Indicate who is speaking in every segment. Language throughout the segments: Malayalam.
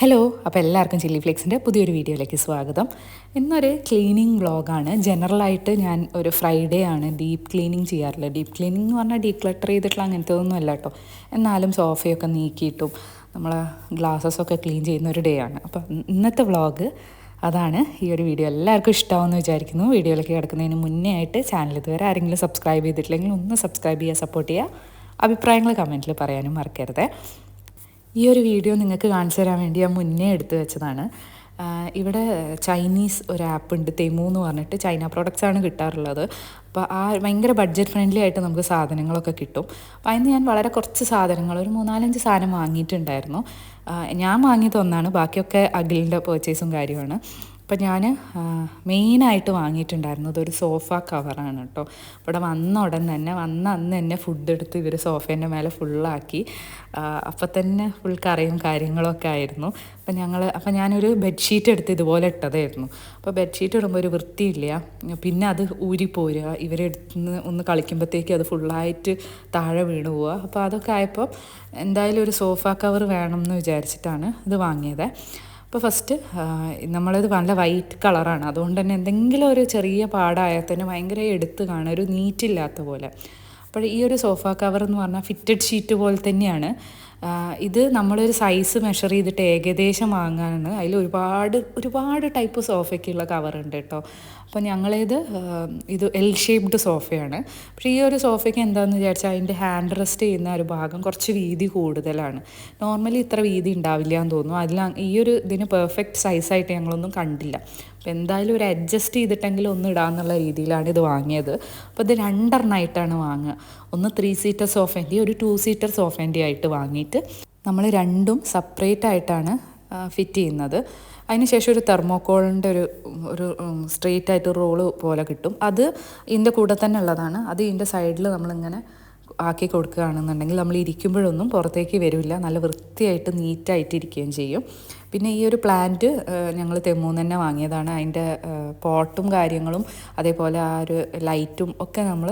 Speaker 1: ഹലോ അപ്പോൾ എല്ലാവർക്കും ചില്ലി ഫ്ലേക്സിന്റെ പുതിയൊരു വീഡിയോയിലേക്ക് സ്വാഗതം. ഇന്നൊരു ക്ലീനിങ് വ്ളോഗാണ് ജനറലായിട്ട് ഞാൻ ഒരു ഫ്രൈഡേ ആണ് ഡീപ്പ് ക്ലീനിങ് ചെയ്യാറുള്ളത്. ഡീപ്പ് ക്ലീനിങ് എന്ന് പറഞ്ഞാൽ ഡീപ്പ് ക്ലട്ടർ ചെയ്തിട്ടുള്ള അങ്ങനത്തെ ഒന്നും അല്ല കേട്ടോ എന്നാലും സോഫയൊക്കെ നീക്കിയിട്ടും നമ്മൾ ഗ്ലാസസ് ഒക്കെ ക്ലീൻ ചെയ്യുന്ന ഒരു ഡേ ആണ്. അപ്പോൾ ഇന്നത്തെ വ്ളോഗ് അതാണ് ഈ ഒരു വീഡിയോ. എല്ലാവർക്കും ഇഷ്ടമാവുമെന്ന് വിചാരിക്കുന്നു. വീഡിയോയിലേക്ക് കിടക്കുന്നതിന് മുന്നേ ആയിട്ട് ചാനൽ ഇതുവരെ ആരെങ്കിലും സബ്സ്ക്രൈബ് ചെയ്തിട്ടില്ലെങ്കിൽ ഒന്ന് സബ്സ്ക്രൈബ് ചെയ്യുക സപ്പോർട്ട് ചെയ്യുക. അഭിപ്രായങ്ങൾ കമന്റിൽ പറയാനും മറക്കരുത്. ഈ ഒരു വീഡിയോ നിങ്ങൾക്ക് കാണിച്ചു തരാൻ വേണ്ടി ഞാൻ മുന്നേ എടുത്തു വെച്ചതാണ്. ഇവിടെ ചൈനീസ് ഒരു ആപ്പ് ഉണ്ട് തെമു എന്ന് പറഞ്ഞിട്ട് ചൈന പ്രോഡക്റ്റ്സ് ആണ് കിട്ടാറുള്ളത്. അപ്പോൾ ആ ഭയങ്കര ബഡ്ജറ്റ് ഫ്രണ്ട്ലി ആയിട്ട് നമുക്ക് സാധനങ്ങളൊക്കെ കിട്ടും. അപ്പോൾ അതിന് ഞാൻ വളരെ കുറച്ച് സാധനങ്ങൾ ഒരു മൂന്നാലഞ്ച് സാധനം വാങ്ങിയിട്ടുണ്ടായിരുന്നു. ഞാൻ വാങ്ങിയത് ഒന്നാണ് ബാക്കിയൊക്കെ അഖിലിന്റെ പേർച്ചേസും കാര്യമാണ്. അപ്പം ഞാൻ മെയിനായിട്ട് വാങ്ങിയിട്ടുണ്ടായിരുന്നത് ഒരു സോഫ കവറാണ് കേട്ടോ. ഇവിടെ വന്ന ഉടൻ തന്നെ വന്ന അന്ന് തന്നെ ഫുഡ് എടുത്ത് ഇവർ സോഫേന്റെ മേലെ ഫുള്ളാക്കി അപ്പം തന്നെ ഫുൾ കറിയും കാര്യങ്ങളൊക്കെ ആയിരുന്നു. അപ്പം ഞങ്ങൾ അപ്പം ഞാനൊരു ബെഡ്ഷീറ്റ് എടുത്ത് ഇതുപോലെ ഇട്ടതായിരുന്നു. അപ്പോൾ ബെഡ്ഷീറ്റ് ഇടുമ്പോൾ ഒരു വൃത്തിയില്ല. പിന്നെ അത് ഊരിപ്പോരുക. ഇവരെടുത്ത് ഒന്ന് കളിക്കുമ്പോഴത്തേക്ക് അത് ഫുള്ളായിട്ട് താഴെ വീണ് പോവുക. അപ്പോൾ അതൊക്കെ ആയപ്പോൾ എന്തായാലും ഒരു സോഫ കവർ വേണം എന്ന് വിചാരിച്ചിട്ടാണ് ഇത് വാങ്ങിയത്. അപ്പോൾ ഫസ്റ്റ് നമ്മളിത് നല്ല വൈറ്റ് കളറാണ് അതുകൊണ്ട് തന്നെ എന്തെങ്കിലും ഒരു ചെറിയ പാടായാൽ തന്നെ ഭയങ്കര എടുത്ത് കാണുക ഒരു നീറ്റില്ലാത്ത പോലെ. അപ്പോൾ ഈ ഒരു സോഫ കവർ എന്ന് പറഞ്ഞാൽ ഫിറ്റഡ് ഷീറ്റ് പോലെ തന്നെയാണ്. ഇത് നമ്മളൊരു സൈസ് മെഷർ ചെയ്തിട്ട് ഏകദേശം വാങ്ങാനാണ്. അതിൽ ഒരുപാട് ഒരുപാട് ടൈപ്പ് സോഫയ്ക്കുള്ള കവറുണ്ട് കേട്ടോ. അപ്പോൾ ഞങ്ങളിത് ഇത് എൽ ഷേപ്ഡ് സോഫയാണ്. പക്ഷേ ഈ ഒരു സോഫയ്ക്ക് എന്താണെന്ന് വിചാരിച്ചാൽ അതിന്റെ ഹാൻഡ് റെസ്റ്റ് ചെയ്യുന്ന ഒരു ഭാഗം കുറച്ച് വീതി കൂടുതലാണ്. നോർമലി ഇത്ര വീതി ഉണ്ടാവില്ല എന്ന് തോന്നുന്നു. അതിൽ ഈ ഒരു ഇതിന് പെർഫെക്റ്റ് സൈസായിട്ട് ഞങ്ങളൊന്നും കണ്ടില്ല. അപ്പോൾ എന്തായാലും ഒരു അഡ്ജസ്റ്റ് ചെയ്തിട്ടെങ്കിലും ഒന്ന് ഇടാമെന്നുള്ള രീതിയിലാണ് ഇത് വാങ്ങിയത്. അപ്പോൾ ഇത് രണ്ടെണ്ണമായിട്ടാണ് വാങ്ങുക. ഒന്ന് ത്രീ സീറ്റർ സോഫേന്റെ ഒരു ടു സീറ്റർ സോഫേന്റെ ആയിട്ട് വാങ്ങിയിട്ട് നമ്മൾ രണ്ടും സെപ്പറേറ്റ് ആയിട്ടാണ് ഫിറ്റ് ചെയ്യുന്നത്. അതിനുശേഷം ഒരു തെർമോക്കോളിന്റെ ഒരു ഒരു സ്ട്രെയിറ്റ് ആയിട്ട് റോൾ പോലെ കിട്ടും. അത് ഇതിന്റെ കൂടെ തന്നെ ഉള്ളതാണ്. അത് ഇതിന്റെ സൈഡിൽ നമ്മളിങ്ങനെ ആക്കി കൊടുക്കുകയാണെന്നുണ്ടെങ്കിൽ നമ്മൾ ഇരിക്കുമ്പോഴൊന്നും പുറത്തേക്ക് വരില്ല. നല്ല വൃത്തിയായിട്ട് നീറ്റായിട്ട് ഇരിക്കുകയും ചെയ്യും. പിന്നെ ഈ ഒരു പ്ലാന്റ് ഞങ്ങൾ തെമ്മൂന്ന് തന്നെ വാങ്ങിയതാണ്. അതിന്റെ പോട്ടും കാര്യങ്ങളും അതേപോലെ ആ ഒരു ലൈറ്റും ഒക്കെ നമ്മൾ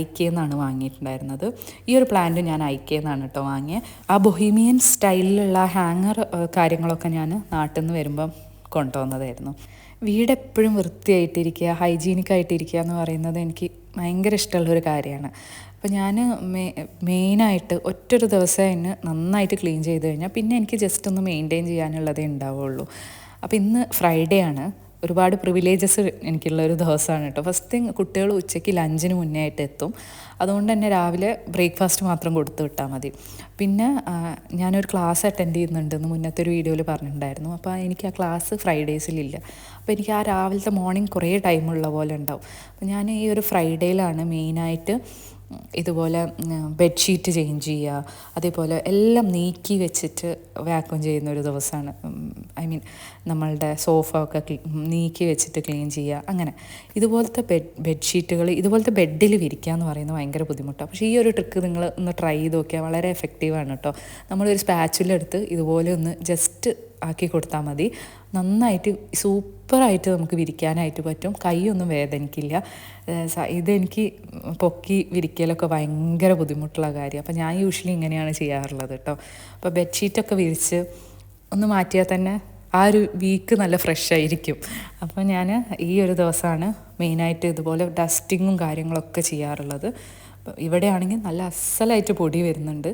Speaker 1: ഐക്കേന്നാണ് വാങ്ങിയിട്ടുണ്ടായിരുന്നത്. ഈ ഒരു പ്ലാന്റ് ഞാൻ ഐക്കേന്നാണ് കേട്ടോ വാങ്ങിയത് ആ ബൊഹീമിയൻ സ്റ്റൈലിലുള്ള ഹാങ്ങർ കാര്യങ്ങളൊക്കെ ഞാൻ നാട്ടിൽ നിന്ന് വരുമ്പം കൊണ്ടുവന്നതായിരുന്നു. വീട് എപ്പോഴും വൃത്തിയായിട്ടിരിക്കുക ഹൈജീനിക് ആയിട്ടിരിക്കുക എന്ന് പറയുന്നത് എനിക്ക് ഭയങ്കര ഇഷ്ടമുള്ളൊരു കാര്യമാണ്. അപ്പോൾ ഞാൻ മെ മെയിനായിട്ട് ഒറ്റൊരു ദിവസം എന്നെ നന്നായിട്ട് ക്ലീൻ ചെയ്ത് കഴിഞ്ഞാൽ പിന്നെ എനിക്ക് ജസ്റ്റ് ഒന്ന് മെയിന്റെയിൻ ചെയ്യാനുള്ളതേ ഉണ്ടാവുള്ളൂ. അപ്പോൾ ഇന്ന് ഫ്രൈഡേ ആണ്. ഒരുപാട് പ്രിവിലേജസ് എനിക്കുള്ള ഒരു ദിവസമാണ് കേട്ടോ. ഫസ്റ്റ് തിങ് കുട്ടികൾ ഉച്ചയ്ക്ക് ലഞ്ചിന് മുന്നേ ആയിട്ട് എത്തും. അതുകൊണ്ട് തന്നെ രാവിലെ ബ്രേക്ക്ഫാസ്റ്റ് മാത്രം കൊടുത്തു വിട്ടാൽ മതി. പിന്നെ ഞാനൊരു ക്ലാസ് അറ്റൻഡ് ചെയ്യുന്നുണ്ട് എന്ന് മുന്നത്തെ ഒരു വീഡിയോയിൽ പറഞ്ഞിട്ടുണ്ടായിരുന്നു. അപ്പോൾ എനിക്ക് ആ ക്ലാസ് ഫ്രൈഡേയ്സിലില്ല അപ്പോൾ എനിക്ക് ആ രാവിലത്തെ മോർണിംഗ് കുറേ ടൈമുള്ള പോലെ ഉണ്ടാവും. അപ്പോൾ ഞാൻ ഈ ഒരു ഫ്രൈഡേയിലാണ് മെയിനായിട്ട് ഇതുപോലെ ബെഡ്ഷീറ്റ് ചേഞ്ച് ചെയ്യുക അതേപോലെ എല്ലാം നീക്കി വെച്ചിട്ട് വാക്വം ചെയ്യുന്ന ഒരു ദിവസമാണ്. ഐ മീൻ നമ്മളുടെ സോഫ ഒക്കെ നീക്കി വെച്ചിട്ട് ക്ലീൻ ചെയ്യുക അങ്ങനെ. ഇതുപോലത്തെ ബെഡ് ബെഡ്ഷീറ്റുകൾ ഇതുപോലത്തെ ബെഡിൽ വിരിക്കുക എന്ന് പറയുന്നത് ഭയങ്കര ബുദ്ധിമുട്ടാണ്. പക്ഷേ ഈ ഒരു ട്രിക്ക് നിങ്ങൾ ഒന്ന് ട്രൈ ചെയ്ത് നോക്കിയാൽ വളരെ എഫക്റ്റീവാണ് കേട്ടോ. നമ്മളൊരു സ്പാച്ചുലെടുത്ത് ഇതുപോലെ ഒന്ന് ജസ്റ്റ് ആക്കി കൊടുത്താൽ മതി. നന്നായിട്ട് സൂപ്പറായിട്ട് നമുക്ക് വിരിക്കാനായിട്ട് പറ്റും. കൈയൊന്നും വേദനിക്കില്ല. ഇതെനിക്ക് പൊക്കി വിരിക്കലൊക്കെ ഭയങ്കര ബുദ്ധിമുട്ടുള്ള കാര്യം. അപ്പോൾ ഞാൻ യൂഷ്വലി ഇങ്ങനെയാണ് ചെയ്യാറുള്ളത് കേട്ടോ. അപ്പോൾ ബെഡ്ഷീറ്റൊക്കെ വിരിച്ച് ഒന്ന് മാറ്റിയാൽ തന്നെ ആ ഒരു വീക്ക് നല്ല ഫ്രഷ് ആയിരിക്കും. അപ്പോൾ ഞാൻ ഈ ഒരു ദിവസമാണ് മെയിനായിട്ട് ഇതുപോലെ ഡസ്റ്റിങ്ങും കാര്യങ്ങളൊക്കെ ചെയ്യാറുള്ളത്. ഇവിടെയാണെങ്കിൽ നല്ല അസലായിട്ട് പൊടി വരുന്നുണ്ട്.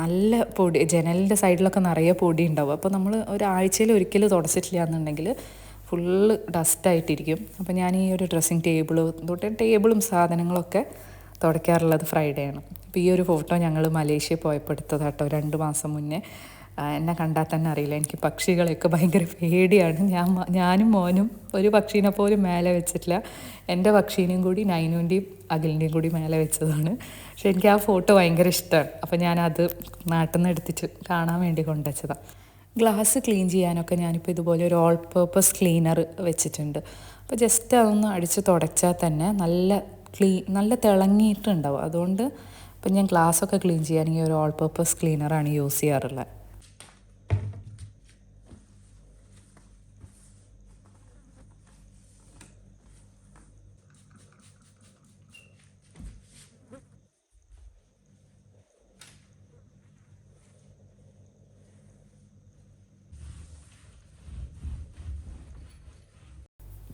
Speaker 1: നല്ല പൊടി ജനലിന്റെ സൈഡിലൊക്കെ നിറയെ പൊടി ഉണ്ടാവും അപ്പോൾ നമ്മൾ ഒരാഴ്ചയിൽ ഒരിക്കലും തുടച്ചിട്ടില്ല എന്നുണ്ടെങ്കിൽ ഫുള്ള് ഡസ്റ്റായിട്ടിരിക്കും അപ്പോൾ ഞാൻ ഈ ഒരു ഡ്രസ്സിങ് ടേബിൾ തൊട്ട് ടേബിളും സാധനങ്ങളൊക്കെ തുടയ്ക്കാറുള്ളത് ഫ്രൈഡേ ആണ്. അപ്പോൾ ഈ ഒരു ഫോട്ടോ ഞങ്ങൾ മലേഷ്യ പോയപ്പോൾ എടുത്തതാട്ടോ രണ്ട് മാസം മുന്നേ. എന്നെ കണ്ടാൽ തന്നെ അറിയില്ല. എനിക്ക് പക്ഷികളെയൊക്കെ ഭയങ്കര പേടിയാണ്. ഞാൻ ഞാനും മോനും ഒരു പക്ഷീനെ പോലും മേലെ വെച്ചിട്ടില്ല. എന്റെ പക്ഷീനെയും കൂടി നൈനുവിന്റെയും അഖിലിന്റെയും കൂടി മേലെ വെച്ചതാണ്. പക്ഷെ എനിക്ക് ആ ഫോട്ടോ ഭയങ്കര ഇഷ്ടമാണ്. അപ്പോൾ ഞാനത് നാട്ടിൽ നിന്ന് എടുത്തിട്ട് കാണാൻ വേണ്ടി കൊണ്ടുവച്ചതാണ് ഗ്ലാസ് ക്ലീൻ ചെയ്യാനൊക്കെ ഞാനിപ്പോൾ ഇതുപോലെ ഒരു ഓൾ പേർപ്പസ് ക്ലീനർ വെച്ചിട്ടുണ്ട്. അപ്പോൾ ജസ്റ്റ് അതൊന്ന് അടിച്ച് തുടച്ചാൽ തന്നെ നല്ല ക്ലീ നല്ല തിളങ്ങിയിട്ടുണ്ടാവും. അതുകൊണ്ട് ഇപ്പം ഞാൻ ഗ്ലാസ്സൊക്കെ ക്ലീൻ ഈ ഒരു ഓൾ പേർപ്പസ് ക്ലീനറാണ് യൂസ് ചെയ്യാറുള്ളത്.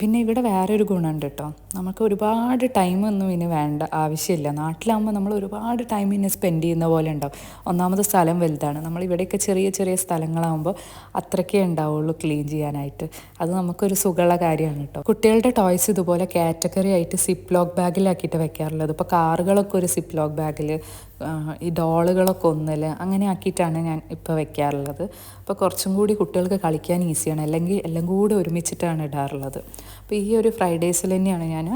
Speaker 1: പിന്നെ ഇവിടെ വേറൊരു ഗുണമുണ്ട് കേട്ടോ. നമുക്ക് ഒരുപാട് ടൈമൊന്നും ഇനി വേണ്ട ആവശ്യമില്ല. നാട്ടിലാകുമ്പോൾ നമ്മൾ ഒരുപാട് ടൈം ഇനി സ്പെൻഡ് ചെയ്യുന്ന പോലെ ഉണ്ടാവും. ഒന്നാമത് സ്ഥലം വലുതാണ്. നമ്മൾ ഇവിടെയൊക്കെ ചെറിയ ചെറിയ സ്ഥലങ്ങളാകുമ്പോൾ അത്രയ്ക്കേ ഉണ്ടാവുള്ളൂ ക്ലീൻ ചെയ്യാനായിട്ട്. അത് നമുക്കൊരു സുഖമുള്ള കാര്യമാണ് കേട്ടോ. കുട്ടികളുടെ ടോയ്സ് ഇതുപോലെ കാറ്റഗറി ആയിട്ട് സിപ്പ് ലോക്ക് ബാഗിലാക്കിയിട്ട് വെക്കാറുള്ളത്. ഇപ്പോൾ കാറുകളൊക്കെ ഒരു സിപ്പ് ലോക്ക് ബാഗിൽ ഈ ഡോളുകളൊക്കെ ഒന്നിൽ അങ്ങനെ ആക്കിയിട്ടാണ് ഞാൻ ഇപ്പോൾ വെക്കാറുള്ളത്. അപ്പോൾ കുറച്ചും കൂടി കുട്ടികൾക്ക് കളിക്കാൻ ഈസിയാണ്. അല്ലെങ്കിൽ എല്ലാം കൂടി ഒരുമിച്ചിട്ടാണ് ഇടാറുള്ളത്. അപ്പോൾ ഈ ഒരു ഫ്രൈഡേസിൽ തന്നെയാണ് ഞാൻ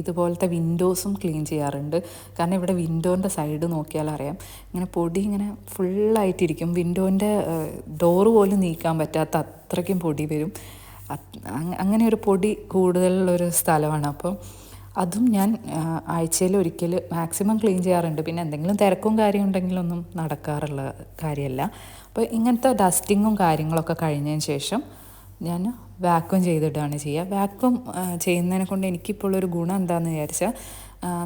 Speaker 1: ഇതുപോലത്തെ വിൻഡോസും ക്ലീൻ ചെയ്യാറുണ്ട്. കാരണം ഇവിടെ വിൻഡോന്റെ സൈഡ് നോക്കിയാൽ അറിയാം ഇങ്ങനെ പൊടി ഇങ്ങനെ ഫുള്ളായിട്ടിരിക്കും. വിൻഡോന്റെ ഡോറ് പോലും നീക്കാൻ പറ്റാത്ത അത്രയ്ക്കും പൊടി വരും. അങ്ങനെ ഒരു പൊടി കൂടുതലുള്ളൊരു സ്ഥലമാണ്. അപ്പോൾ അതും ഞാൻ ആഴ്ചയിൽ ഒരിക്കൽ മാക്സിമം ക്ലീൻ ചെയ്യാറുണ്ട്. പിന്നെ എന്തെങ്കിലും തിരക്കും കാര്യം ഉണ്ടെങ്കിലൊന്നും നടക്കാറുള്ള കാര്യമല്ല. അപ്പോൾ ഇങ്ങനത്തെ ഡസ്റ്റിങ്ങും കാര്യങ്ങളൊക്കെ കഴിഞ്ഞതിന് ശേഷം ഞാൻ വാക്വം ചെയ്തിടുകയാണ് ചെയ്യുക. വാക്വം ചെയ്യുന്നതിനെ കൊണ്ട് എനിക്കിപ്പോൾ ഒരു ഗുണം എന്താണെന്ന് വിചാരിച്ചാൽ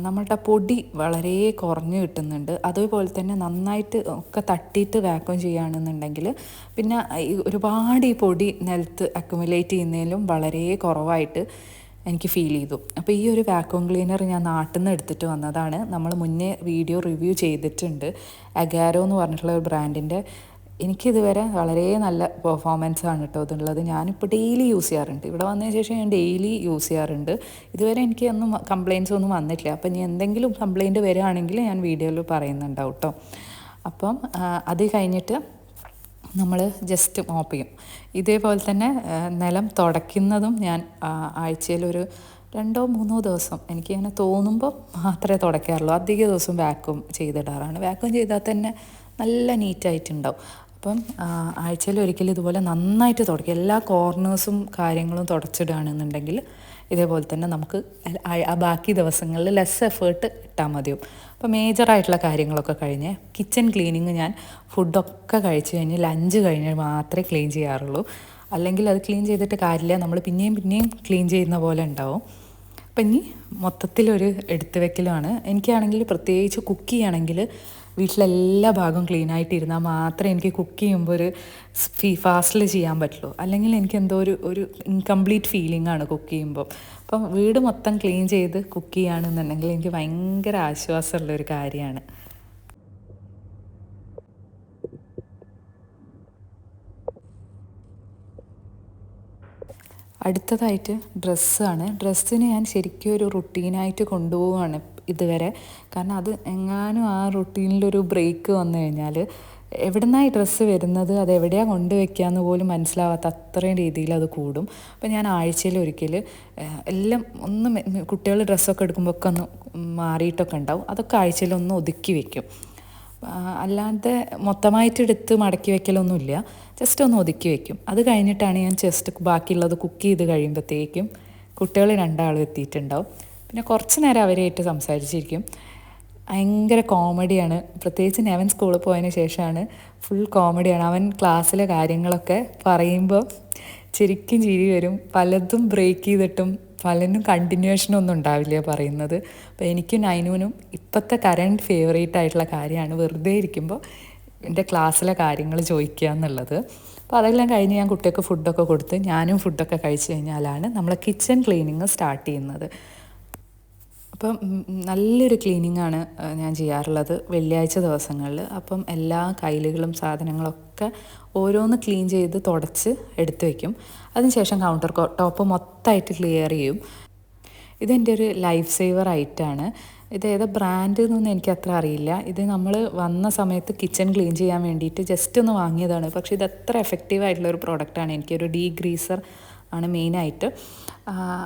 Speaker 1: നമ്മളുടെ പൊടി വളരെ കുറഞ്ഞു കിട്ടുന്നുണ്ട്. അതുപോലെ തന്നെ നന്നായിട്ട് ഒക്കെ തട്ടിയിട്ട് വാക്വം ചെയ്യുകയാണെന്നുണ്ടെങ്കിൽ പിന്നെ ഒരുപാട് ഈ പൊടി നിലത്ത് അക്യുമുലേറ്റ് ചെയ്യുന്നതിലും വളരെ കുറവായിട്ട് എനിക്ക് ഫീൽ ചെയ്തു. അപ്പോൾ ഈ ഒരു വാക്വം ക്ലീനർ ഞാൻ നാട്ടിൽ നിന്ന് എടുത്തിട്ട് വന്നതാണ്. നമ്മൾ മുന്നേ വീഡിയോ റിവ്യൂ ചെയ്തിട്ടുണ്ട്. അഗാരോ എന്ന് പറഞ്ഞിട്ടുള്ള ഒരു ബ്രാൻഡിന്റെ എനിക്കിതുവരെ വളരെ നല്ല പെർഫോമൻസ് ആണ് കേട്ടോ ഇതുള്ളത്. ഞാനിപ്പോൾ ഡെയിലി യൂസ് ചെയ്യാറുണ്ട്. ഇവിടെ വന്നതിന് ശേഷം ഞാൻ ഡെയിലി യൂസ് ചെയ്യാറുണ്ട്. ഇതുവരെ എനിക്ക് ഒന്നും കംപ്ലയിൻസ് ഒന്നും വന്നിട്ടില്ല. അപ്പം ഇനി എന്തെങ്കിലും കംപ്ലയിന്റ് വരികയാണെങ്കിൽ ഞാൻ വീഡിയോയിൽ പറയുന്നുണ്ടാവും കേട്ടോ. അപ്പം അത് കഴിഞ്ഞിട്ട് നമ്മൾ ജസ്റ്റ് മോപ്പ് ചെയ്യും. ഇതേപോലെ തന്നെ നിലം തുടയ്ക്കുന്നതും ഞാൻ ആഴ്ചയിലൊരു രണ്ടോ മൂന്നോ ദിവസം എനിക്ക് ഇങ്ങനെ തോന്നുമ്പോൾ മാത്രമേ തുടയ്ക്കാറുള്ളൂ. അധിക ദിവസം വാക്വം ചെയ്തിടാറാണ്. വാക്വം ചെയ്താൽ തന്നെ നല്ല നീറ്റായിട്ടുണ്ടാവും അപ്പം ആഴ്ചയിൽ ഒരിക്കലും ഇതുപോലെ നന്നായിട്ട് തുടക്കി എല്ലാ കോർണേഴ്സും കാര്യങ്ങളും തുടച്ചിടുകയാണെന്നുണ്ടെങ്കിൽ ഇതേപോലെ തന്നെ നമുക്ക് ആ ബാക്കി ദിവസങ്ങളിൽ ലെസ് എഫേർട്ട് ഇട്ടാൽ മതിയും അപ്പോൾ മേജറായിട്ടുള്ള കാര്യങ്ങളൊക്കെ കഴിഞ്ഞ് കിച്ചൺ ക്ലീനിങ് ഞാൻ ഫുഡൊക്കെ കഴിച്ച് കഴിഞ്ഞ് ലഞ്ച് കഴിഞ്ഞ് മാത്രമേ ക്ലീൻ ചെയ്യാറുള്ളൂ. അല്ലെങ്കിൽ അത് ക്ലീൻ ചെയ്തിട്ട് കാര്യമില്ല നമ്മൾ പിന്നെയും പിന്നെയും ക്ലീൻ ചെയ്യുന്ന പോലെ ഉണ്ടാവും. അപ്പം ഇനി മൊത്തത്തിലൊരു എടുത്തു വെക്കലാണ്. എനിക്കാണെങ്കിൽ പ്രത്യേകിച്ച് കുക്ക് ചെയ്യുകയാണെങ്കിൽ വീട്ടിലെല്ലാ ഭാഗവും ക്ലീൻ ആയിട്ടിരുന്നാൽ മാത്രമേ എനിക്ക് കുക്ക് ചെയ്യുമ്പോൾ ഒരു ഫീ ഫാസ്റ്റിൽ ചെയ്യാൻ പറ്റുള്ളൂ. അല്ലെങ്കിൽ എനിക്ക് എന്തോ ഒരു ഒരു ഇൻകംപ്ലീറ്റ് ഫീലിംഗ് ആണ് കുക്ക് ചെയ്യുമ്പോൾ അപ്പം വീട് മൊത്തം ക്ലീൻ ചെയ്ത് കുക്ക് ചെയ്യുകയാണെന്നുണ്ടെങ്കിൽ എനിക്ക് ഭയങ്കര ആശ്വാസമുള്ള ഒരു കാര്യമാണ്. അടുത്തതായിട്ട് ഡ്രസ്സാണ് ഡ്രസ്സിന് ഞാൻ ശരിക്കും ഒരു റുട്ടീനായിട്ട് കൊണ്ടുപോവുകയാണ്. ഇതുവരെ. കാരണം അത് എങ്ങാനും ആ റുട്ടീനിലൊരു ബ്രേക്ക് വന്നു കഴിഞ്ഞാൽ എവിടുന്നായി ഡ്രസ്സ് വരുന്നത് അത് എവിടെയാണ് കൊണ്ടുവയ്ക്കാന്ന് പോലും മനസ്സിലാവാത്ത അത്രയും രീതിയിൽ അത് കൂടും. അപ്പം ഞാൻ ആഴ്ചയിൽ ഒരിക്കൽ എല്ലാം ഒന്ന് കുട്ടികൾ ഡ്രസ്സൊക്കെ എടുക്കുമ്പോൾ ഒക്കെ ഒന്ന് മാറിയിട്ടൊക്കെ ഉണ്ടാവും. അതൊക്കെ ആഴ്ചയിൽ ഒന്ന് ഒതുക്കി വെക്കും. അല്ലാതെ മൊത്തമായിട്ട് എടുത്ത് മടക്കി വെക്കലൊന്നുമില്ല. ജസ്റ്റ് ഒന്ന് ഒതുക്കി വെക്കും. അത് കഴിഞ്ഞിട്ടാണ് ഞാൻ ജസ്റ്റ് ബാക്കിയുള്ളത് കുക്ക് ചെയ്ത് കഴിയുമ്പോഴത്തേക്കും കുട്ടികൾ രണ്ടാളും എത്തിയിട്ടുണ്ടാവും. പിന്നെ കുറച്ച് നേരം അവരായിട്ട് സംസാരിച്ചിരിക്കും. ഭയങ്കര കോമഡിയാണ്. പ്രത്യേകിച്ച് നെവൻ സ്കൂളിൽ പോയതിന് ശേഷമാണ് ഫുൾ കോമഡിയാണ് അവൻ ക്ലാസ്സിലെ കാര്യങ്ങളൊക്കെ പറയുമ്പോൾ ശരിക്കും ചിരി വരും. പലതും ബ്രേക്ക് ചെയ്തിട്ടും പലനും കണ്ടിന്യൂഷനൊന്നും ഉണ്ടാവില്ല പറയുന്നത്. അപ്പോൾ എനിക്കും നൈനുവിനും ഇപ്പോഴത്തെ കറണ്ട് ഫേവറേറ്റ് ആയിട്ടുള്ള കാര്യമാണ്. വെറുതെ ഇരിക്കുമ്പോൾ എന്റെ ക്ലാസ്സിലെ കാര്യങ്ങൾ ചോദിക്കുക എന്നുള്ളത്. അപ്പോൾ അതെല്ലാം കഴിഞ്ഞ് ഞാൻ കുട്ടികൾക്ക് ഫുഡൊക്കെ കൊടുത്ത് ഞാനും ഫുഡൊക്കെ കഴിച്ച് കഴിഞ്ഞാലാണ് നമ്മൾ കിച്ചൺ ക്ലീനിങ് സ്റ്റാർട്ട് ചെയ്യുന്നത്. അപ്പം നല്ലൊരു ക്ലീനിങ് ആണ് ഞാൻ ചെയ്യാറുള്ളത് വെള്ളിയാഴ്ച ദിവസങ്ങളിൽ. അപ്പം എല്ലാ കയ്യിലുകളും സാധനങ്ങളൊക്കെ ഓരോന്ന് ക്ലീൻ ചെയ്ത് തുടച്ച് എടുത്തു വയ്ക്കും അതിനുശേഷം കൗണ്ടർ ടോപ്പ് മൊത്തമായിട്ട് ക്ലിയർ ചെയ്യും. ഇതെന്റെ ഒരു ലൈഫ് സേവർ ആയിട്ടാണ് ഇത് ഏതാ ബ്രാൻഡ് എന്നൊന്നും എനിക്ക് അത്ര അറിയില്ല. ഇത് നമ്മൾ വന്ന സമയത്ത് കിച്ചൺ ക്ലീൻ ചെയ്യാൻ വേണ്ടിയിട്ട് ജസ്റ്റ് ഒന്ന് വാങ്ങിയതാണ്. പക്ഷേ ഇത് അത്ര എഫക്റ്റീവ് ആയിട്ടുള്ള ഒരു പ്രോഡക്റ്റാണ് എനിക്കൊരു ഡീ ഗ്രീസർ ആണ് മെയിനായിട്ട്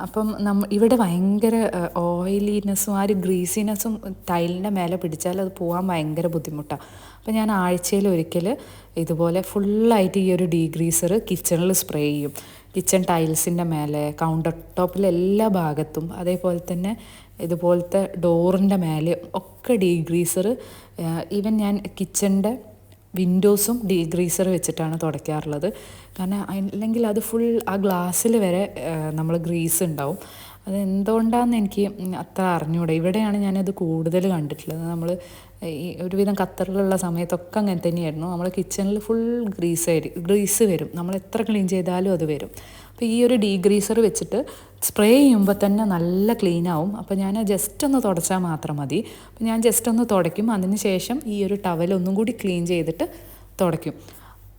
Speaker 1: അപ്പം നമ്മ ഇവിടെ ഭയങ്കര ഓയിലിനെസ്സും ആ ഒരു ഗ്രീസിനെസ്സും ടൈലിന്റെ മേലെ പിടിച്ചാൽ അത് പോകാൻ ഭയങ്കര ബുദ്ധിമുട്ടാണ് അപ്പം ഞാൻ ആഴ്ചയിൽ ഒരിക്കൽ ഇതുപോലെ ഫുള്ളായിട്ട് ഈ ഒരു ഡീഗ്രീസർ കിച്ചണിൽ സ്പ്രേ ചെയ്യും. കിച്ചൺ ടൈൽസിന്റെ മേലെ കൗണ്ടർ ടോപ്പിലെ എല്ലാ ഭാഗത്തും അതേപോലെ തന്നെ ഇതുപോലത്തെ ഡോറിന്റെ മേലെ ഒക്കെ ഡീഗ്രീസർ ഈവൻ ഞാൻ കിച്ചണിന്റെ വിൻഡോസും ഡീഗ്രീസർ വെച്ചിട്ടാണ് തുടയ്ക്കാറുള്ളത്. കാരണം അല്ലെങ്കിൽ അത് ഫുൾ ആ ഗ്ലാസ്സിൽ വരെ നമ്മൾ ഗ്രീസ് ഉണ്ടാവും. അത് എന്തുകൊണ്ടാണെന്ന് എനിക്ക് അത്ര അറിഞ്ഞൂടെ. ഇവിടെയാണ് ഞാനത് കൂടുതൽ കണ്ടിട്ടുള്ളത്. നമ്മൾ ഈ ഒരുവിധം ഖത്തറിലുള്ള സമയത്തൊക്കെ അങ്ങനെ തന്നെയായിരുന്നു. നമ്മൾ കിച്ചണിൽ ഫുൾ ഗ്രീസ് ആയിരിക്കും ഗ്രീസ് വരും. നമ്മൾ എത്ര ക്ലീൻ ചെയ്താലും അത് വരും. അപ്പോൾ ഈ ഒരു ഡീഗ്രീസർ വെച്ചിട്ട് സ്പ്രേ ചെയ്യുമ്പോൾ തന്നെ നല്ല ക്ലീൻ ആവും. അപ്പോൾ ഞാൻ ജസ്റ്റ് ഒന്ന് തുടച്ചാൽ മാത്രം മതി. അപ്പോൾ ഞാൻ ജസ്റ്റ് ഒന്ന് തുടയ്ക്കും. അതിന് ശേഷം ഈ ഒരു ടവൽ ഒന്നും കൂടി ക്ലീൻ ചെയ്തിട്ട് തുടയ്ക്കും.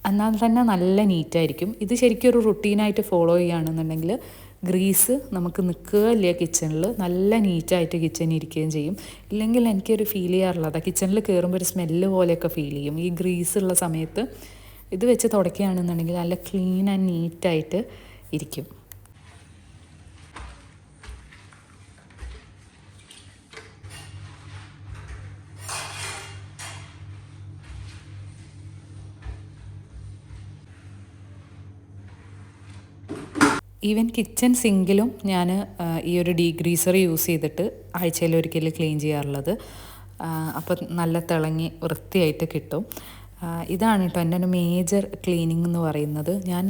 Speaker 1: എന്നാൽ തന്നെ നല്ല നീറ്റായിരിക്കും ഇത് ശരിക്കും ഒരു റുട്ടീനായിട്ട് ഫോളോ ചെയ്യുകയാണെന്നുണ്ടെങ്കിൽ ഗ്രീസ് നമുക്ക് നിൽക്കുകയില്ല കിച്ചണിൽ നല്ല നീറ്റായിട്ട് കിച്ചണിൽ ഇരിക്കുകയും ചെയ്യും. ഇല്ലെങ്കിൽ എനിക്കൊരു ഫീൽ ചെയ്യാറുള്ളത് കിച്ചണിൽ കയറുമ്പോൾ ഒരു സ്മെല്ല് പോലെയൊക്കെ ഫീൽ ചെയ്യും. ഈ ഗ്രീസ് ഉള്ള സമയത്ത് ഇത് വെച്ച് തുടയ്ക്കുകയാണെന്നുണ്ടെങ്കിൽ നല്ല ക്ലീൻ ആൻഡ് നീറ്റായിട്ട് ഇരിക്കും. ഈവൻ കിച്ചൺ സിങ്കിലും ഞാൻ ഈ ഒരു ഡീഗ്രീസർ യൂസ് ചെയ്തിട്ട് ആഴ്ചയിൽ ഒരിക്കൽ ക്ലീൻ ചെയ്യാറുള്ളത്. അപ്പോൾ നല്ല തിളങ്ങി വൃത്തിയായിട്ട് കിട്ടും. ഇതാണ് കേട്ടോ എന്റെ ഒരു മേജർ ക്ലീനിങ് എന്ന് പറയുന്നത്. ഞാൻ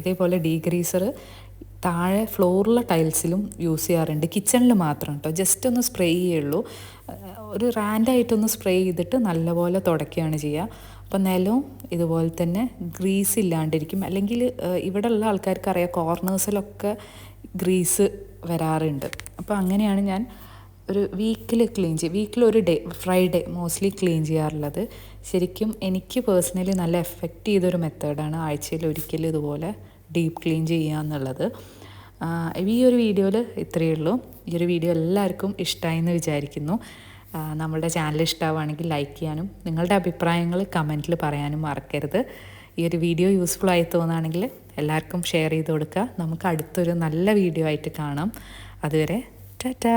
Speaker 1: ഇതേപോലെ ഡീഗ്രീസർ താഴെ ഫ്ലോറിലെ ടൈൽസിലും യൂസ് ചെയ്യാറുണ്ട്. കിച്ചണിൽ മാത്രം കേട്ടോ. ജസ്റ്റ് ഒന്ന് സ്പ്രേ ചെയ്യുള്ളൂ. ഒരു റാൻഡായിട്ടൊന്ന് സ്പ്രേ ചെയ്തിട്ട് നല്ലപോലെ തുടയ്ക്കുകയാണ് ചെയ്യുക. അപ്പോൾ നിലവും ഇതുപോലെ തന്നെ ഗ്രീസ് ഇല്ലാണ്ടിരിക്കും. അല്ലെങ്കിൽ ഇവിടെ ഉള്ള ആൾക്കാർക്ക് അറിയാം കോർണേഴ്സിലൊക്കെ ഗ്രീസ് വരാറുണ്ട്. അപ്പോൾ അങ്ങനെയാണ് ഞാൻ ഒരു വീക്കിൽ ക്ലീൻ ചെയ്യും വീക്കിൽ ഒരു ഡേ ഫ്രൈഡേ മോസ്റ്റ്ലി ക്ലീൻ ചെയ്യാറുള്ളത്. ശരിക്കും എനിക്ക് പേഴ്സണലി നല്ല എഫക്റ്റ് ചെയ്തൊരു മെത്തേഡാണ് ആഴ്ചയിൽ ഒരിക്കൽ ഇതുപോലെ ഡീപ്പ് ക്ലീൻ ചെയ്യുക എന്നുള്ളത്. ഈ ഒരു വീഡിയോയിൽ ഇത്രയേ ഉള്ളൂ. ഈ ഒരു വീഡിയോ എല്ലാവർക്കും ഇഷ്ടമായി എന്ന് വിചാരിക്കുന്നു. നമ്മുടെ ചാനൽ ഇഷ്ടമാവുകയാണെങ്കിൽ ലൈക്ക് ചെയ്യാനും നിങ്ങളുടെ അഭിപ്രായങ്ങൾ കമന്റിൽ പറയാനും മറക്കരുത്. ഈ ഒരു വീഡിയോ യൂസ്ഫുൾ ആയി തോന്നുകയാണെങ്കിൽ എല്ലാവർക്കും ഷെയർ ചെയ്ത് കൊടുക്കുക. നമുക്ക് അടുത്തൊരു നല്ല വീഡിയോ ആയിട്ട് കാണാം. അതുവരെ ടാറ്റാ!